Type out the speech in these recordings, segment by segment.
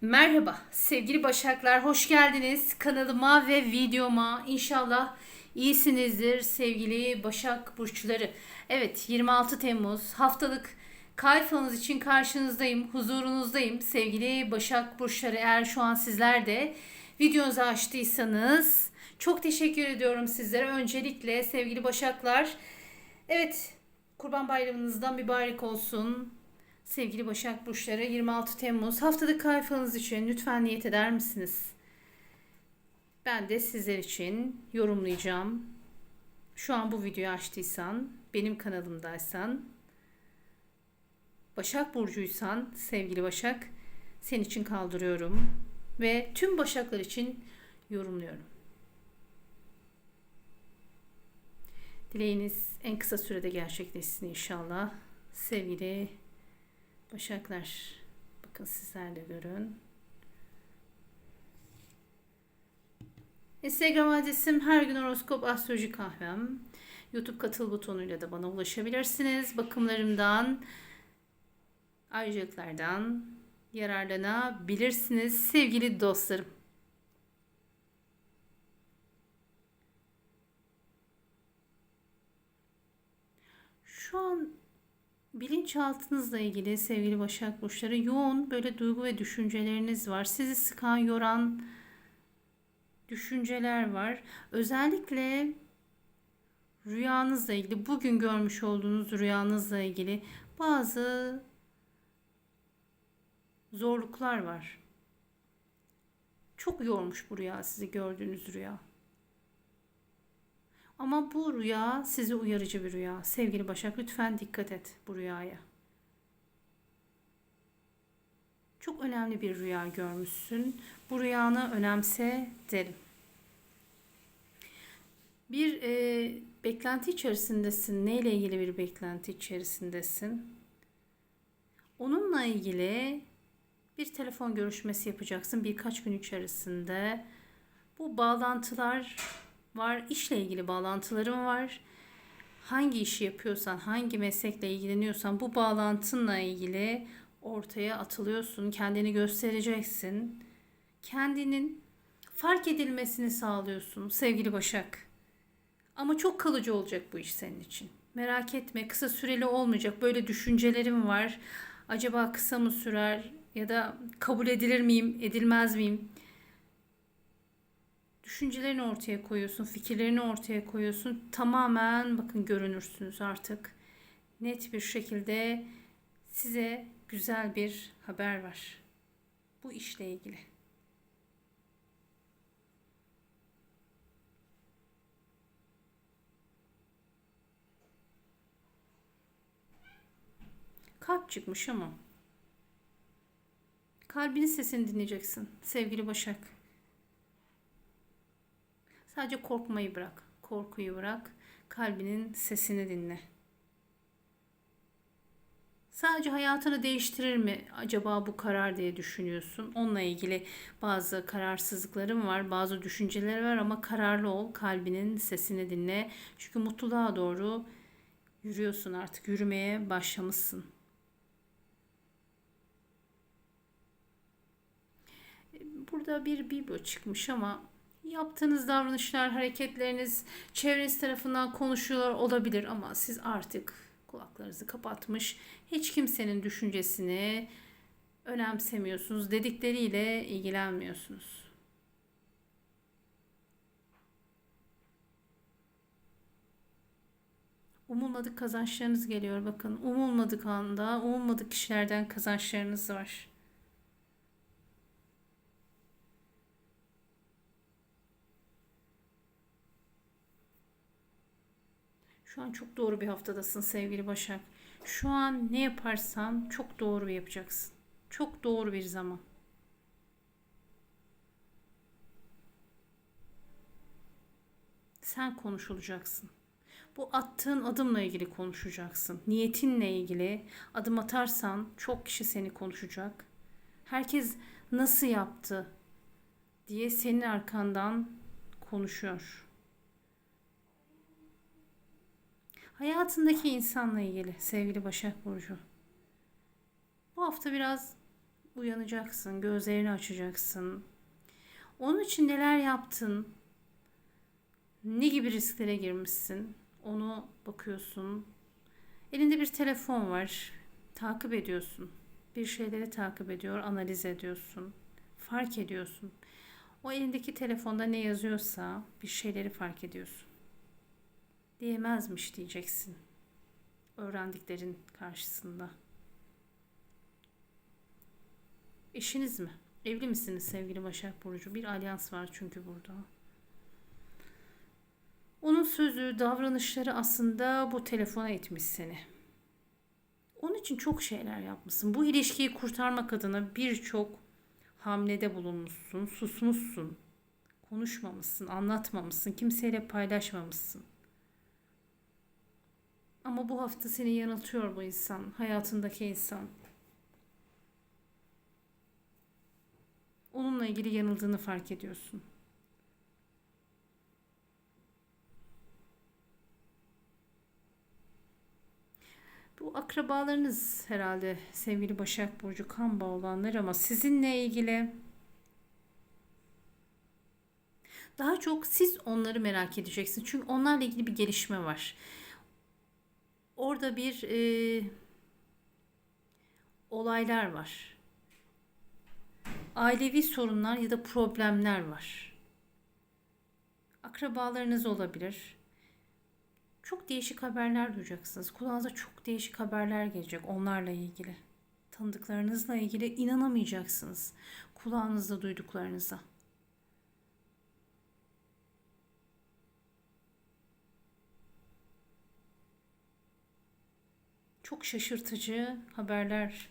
Merhaba sevgili Başaklar, hoş geldiniz kanalıma ve videoma. İnşallah iyisinizdir sevgili Başak Burçları. Evet 26 Temmuz haftalık kayfanız için karşınızdayım, huzurunuzdayım sevgili Başak Burçları. Eğer şu an sizler de videonuzu açtıysanız çok teşekkür ediyorum sizlere. Öncelikle sevgili Başaklar, evet Kurban Bayramınızdan mübarek olsun. Sevgili Başak Burçları 26 Temmuz haftalık kayfanız için lütfen niyet eder misiniz? Ben de sizler için yorumlayacağım. Şu an bu videoyu açtıysan, benim kanalımdaysan, Başak Burcuysan sevgili Başak, senin için kaldırıyorum ve tüm Başaklar için yorumluyorum. Dileğiniz en kısa sürede gerçekleşsin inşallah. Sevgili Başaklar, bakın sizler de görün. Instagram adresim her gün horoskop astroloji kahvem. YouTube katıl butonuyla da bana ulaşabilirsiniz. Bakımlarımdan, ayrıcalıklardan yararlanabilirsiniz sevgili dostlarım. Şu an bilinçaltınızla ilgili sevgili Başak Burçları yoğun böyle duygu ve düşünceleriniz var. Sizi sıkan, yoran düşünceler var. Özellikle rüyanızla ilgili, bugün görmüş olduğunuz rüyanızla ilgili bazı zorluklar var. Çok yormuş bu rüya sizi gördüğünüz rüya. Ama bu rüya sizi uyarıcı bir rüya. Sevgili Başak lütfen dikkat et bu rüyaya. Çok önemli bir rüya görmüşsün. Bu rüyanı önemse derim. Bir e, beklenti içerisindesin. Neyle ilgili bir beklenti içerisindesin? Onunla ilgili bir telefon görüşmesi yapacaksın birkaç gün içerisinde. Bu bağlantılar var, işle ilgili bağlantılarım var. Hangi işi yapıyorsan, hangi meslekle ilgileniyorsan bu bağlantınla ilgili ortaya atılıyorsun, kendini göstereceksin. Kendinin fark edilmesini sağlıyorsun sevgili Başak. Ama çok kalıcı olacak bu iş senin için. Merak etme, kısa süreli olmayacak. Böyle düşüncelerim var. Acaba kısa mı sürer ya da kabul edilir miyim, edilmez miyim? Düşüncelerini ortaya koyuyorsun, fikirlerini ortaya koyuyorsun. Tamamen bakın görünürsünüz artık. Net bir şekilde size güzel bir haber var. Bu işle ilgili. Kalp çıkmış ama kalbinin sesini dinleyeceksin sevgili Başak. Sadece korkmayı bırak. Korkuyu bırak. Kalbinin sesini dinle. Sadece hayatını değiştirir mi acaba bu karar diye düşünüyorsun. Onunla ilgili bazı kararsızlıklarım var, bazı düşünceler var ama kararlı ol, kalbinin sesini dinle. Çünkü mutluluğa doğru yürüyorsun artık, yürümeye başlamışsın. Burada bir biblo çıkmış ama Yaptığınız davranışlar, hareketleriniz çevreniz tarafından konuşuluyor olabilir ama siz artık kulaklarınızı kapatmış, hiç kimsenin düşüncesini önemsemiyorsunuz, dedikleriyle ilgilenmiyorsunuz. Umulmadık kazançlarınız geliyor bakın. Umulmadık anda, umulmadık kişilerden kazançlarınız var. An çok doğru bir haftadasın sevgili Başak. Şu an ne yaparsan çok doğru yapacaksın. Çok doğru bir zaman. Sen konuşulacaksın. Bu attığın adımla ilgili konuşacaksın. Niyetinle ilgili adım atarsan çok kişi seni konuşacak. Herkes nasıl yaptı diye senin arkandan konuşuyor. Hayatındaki insanla ilgili sevgili Başak Burcu. Bu hafta biraz Uyanacaksın, gözlerini açacaksın. Onun için neler yaptın? Ne gibi risklere girmişsin? Onu bakıyorsun. Elinde bir telefon var. Takip ediyorsun. Bir şeyleri takip ediyor, analiz ediyorsun. Fark ediyorsun. O elindeki telefonda ne yazıyorsa bir şeyleri fark ediyorsun. Diyemezmiş diyeceksin. Öğrendiklerin karşısında. Eşiniz mi? Evli misiniz sevgili Başak Burcu? Bir alyans var çünkü burada. Onun sözü, davranışları aslında bu telefona etmiş seni. Onun için çok şeyler yapmışsın. Bu ilişkiyi kurtarmak adına birçok hamlede bulunmuşsun, susmuşsun. Konuşmamışsın, anlatmamışsın, kimseyle paylaşmamışsın. Ama bu hafta seni yanıltıyor bu insan, hayatındaki insan. Onunla ilgili yanıldığını fark ediyorsun. Bu akrabalarınız herhalde sevgili Başak Burcu kan bağı olanlar ama sizinle ilgili daha çok siz onları merak edeceksiniz. Çünkü onlarla ilgili bir gelişme var. Orada bir e, olaylar var. Ailevi sorunlar ya da problemler var. Akrabalarınız olabilir çok değişik haberler duyacaksınız. Kulağınıza çok değişik haberler gelecek onlarla ilgili. Tanıdıklarınızla ilgili inanamayacaksınız kulağınızda duyduklarınıza. Çok şaşırtıcı haberler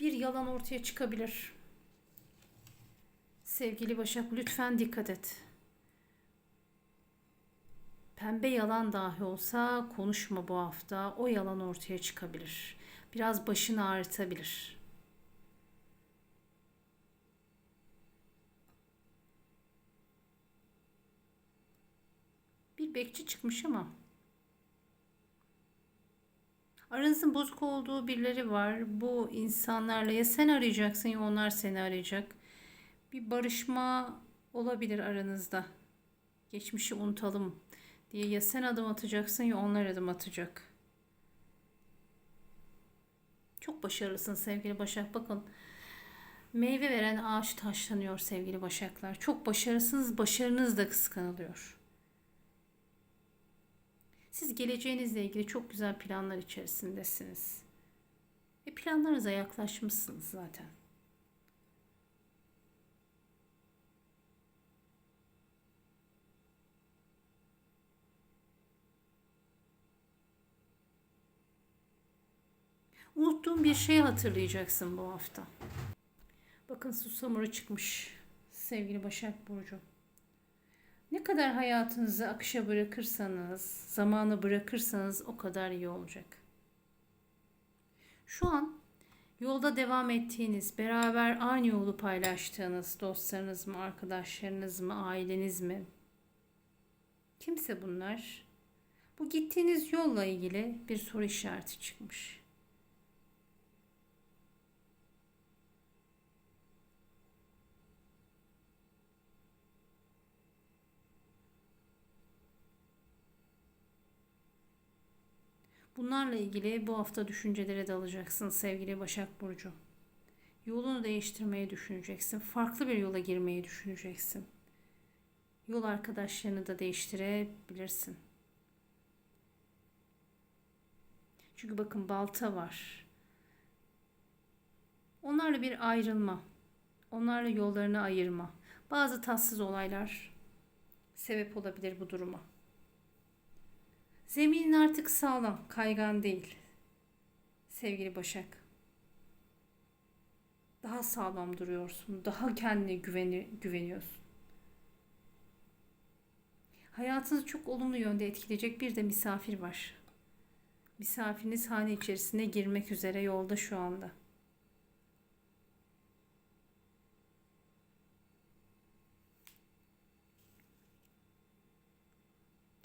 bir yalan ortaya çıkabilir. Sevgili Başak lütfen dikkat et. Pembe yalan dahi olsa konuşma bu hafta. O yalan ortaya çıkabilir. Biraz başını ağrıtabilir. Bekçi çıkmış ama Aranızın bozuk olduğu birileri var. Bu insanlarla ya sen arayacaksın ya onlar seni arayacak. Bir barışma olabilir aranızda. Geçmişi unutalım diye ya sen adım atacaksın ya onlar adım atacak. Çok başarılısın sevgili Başak. Bakın meyve veren ağaç taşlanıyor sevgili Başaklar. Çok başarısınız. Başarınız da kıskanılıyor. Siz geleceğinizle ilgili çok güzel planlar içerisindesiniz. Ve planlarınıza yaklaşmışsınız zaten. Unuttuğun bir şey hatırlayacaksın bu hafta. Bakın susamuru çıkmış sevgili Başak Burcu. Ne kadar hayatınızı akışa bırakırsanız, zamanı bırakırsanız o kadar iyi olacak. Şu an yolda devam ettiğiniz, beraber aynı yolu paylaştığınız dostlarınız mı, arkadaşlarınız mı, aileniz mi? Kimse bunlar. Bu gittiğiniz yolla ilgili bir soru işareti çıkmış. Bunlarla ilgili bu hafta düşüncelere dalacaksın sevgili Başak Burcu. Yolunu değiştirmeyi düşüneceksin. Farklı bir yola girmeyi düşüneceksin. Yol arkadaşlarını da değiştirebilirsin. Çünkü bakın balta var. Onlarla bir ayrılma. Onlarla yollarını ayırma. Bazı tatsız olaylar sebep olabilir bu duruma. Zeminin artık sağlam, kaygan değil. Sevgili Başak. Daha sağlam duruyorsun. Daha kendine güveni, güveniyorsun. Hayatınızı çok olumlu yönde etkileyecek bir de misafir var. Misafiriniz hane içerisine girmek üzere yolda şu anda.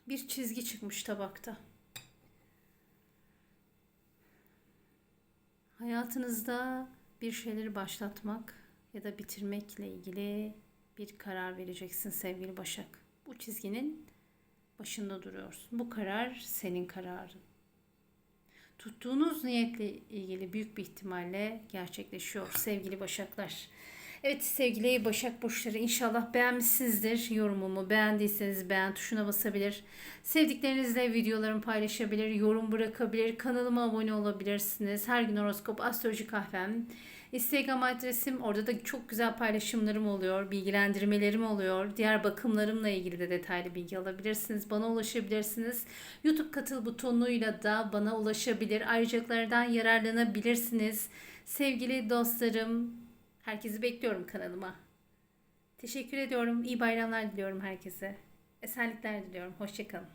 Bir çizgi çıkmış tabakta. Hayatınızda bir şeyleri başlatmak ya da bitirmekle ilgili bir karar vereceksin sevgili Başak. Bu çizginin başında duruyorsun. Bu karar senin kararın. Tuttuğunuz niyetle ilgili büyük bir ihtimalle gerçekleşiyor sevgili Başaklar. Evet sevgili Başak Burçları inşallah beğenmişsinizdir yorumumu. Beğendiyseniz beğen tuşuna basabilir. Sevdiklerinizle videolarımı paylaşabilir, yorum bırakabilir, kanalıma abone olabilirsiniz. Her gün horoskop, astroloji kahvem. Instagram adresim orada da çok güzel paylaşımlarım oluyor, bilgilendirmelerim oluyor. Diğer bakımlarımla ilgili de detaylı bilgi alabilirsiniz. Bana ulaşabilirsiniz. YouTube katıl butonuyla da bana ulaşabilir. Ayrıcalıklardan yararlanabilirsiniz. Sevgili dostlarım, herkesi bekliyorum kanalıma. Teşekkür ediyorum. İyi bayramlar diliyorum herkese. Esenlikler diliyorum. Hoşçakalın.